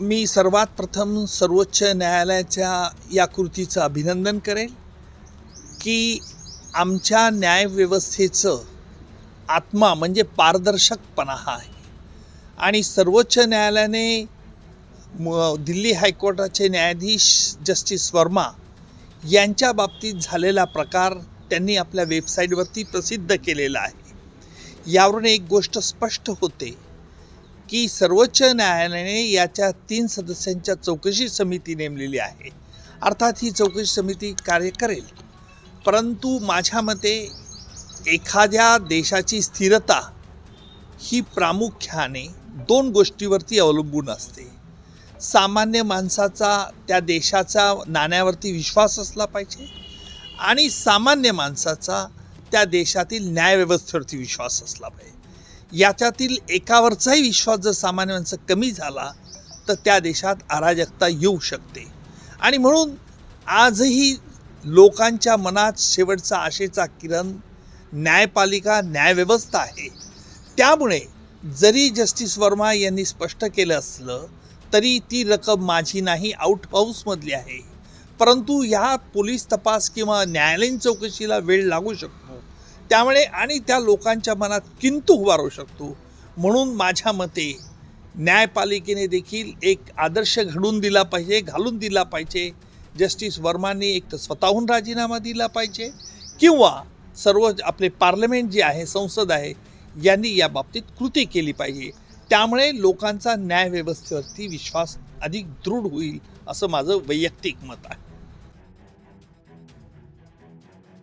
मी सर्वात प्रथम सर्वोच्च न्यायालयाच्या या कृतीचं अभिनंदन करेल की आमच्या न्यायव्यवस्थेचं आत्मा म्हणजे पारदर्शकपणा हा आहे. आणि सर्वोच्च न्यायालयाने म- दिल्ली हायकोर्टाचे न्यायाधीश जस्टिस वर्मा यांच्या बाबतीत झालेला प्रकार त्यांनी आपल्या वेबसाईटवरती प्रसिद्ध केलेला आहे. यावरून एक गोष्ट स्पष्ट होते. की सर्वोच्च न्यायालयाने याच्या तीन सदस्यांच्या चौकशी समिती नेमलेली आहे. अर्थात ही चौकशी समिती कार्य करेल. परंतु माझ्या मते एखाद्या देशाची स्थिरता ही प्रामुख्याने दोन गोष्टीवरती अवलंबून असते. सामान्य माणसाचा त्या देशाचा नाण्यावरती विश्वास असला पाहिजे आणि सामान्य माणसाचा त्या देशातील न्यायव्यवस्थेवरती विश्वास असला पाहिजे. याच्यातील एकावरचाही विश्वास जर सामान्य माणसं कमी झाला तर त्या देशात अराजकता येऊ शकते. आणि म्हणून आजही लोकांच्या मनात शेवटचा आशेचा किरण न्यायपालिका न्यायव्यवस्था आहे. त्यामुळे जरी जस्टिस वर्मा यांनी स्पष्ट केलं असलं तरी ती रक्कम माझी नाही आउट हाऊसमधली आहे. परंतु ह्या पोलीस तपास किंवा न्यायालयीन चौकशीला वेळ लागू शकतो. त्यामुळे आणि त्या लोकांच्या मनात किंतु उभारू शकतो. म्हणून माझ्या मते न्यायपालिकेने देखील एक आदर्श घडून दिला पाहिजे घालून दिला पाहिजे. जस्टिस वर्मांनी एक तर स्वतःहून राजीनामा दिला पाहिजे किंवा सर्व आपले पार्लमेंट जे आहे संसद आहे यांनी या बाबतीत कृती केली पाहिजे. त्यामुळे लोकांचा न्यायव्यवस्थेवरती विश्वास अधिक दृढ होईल असं माझं वैयक्तिक मत आहे.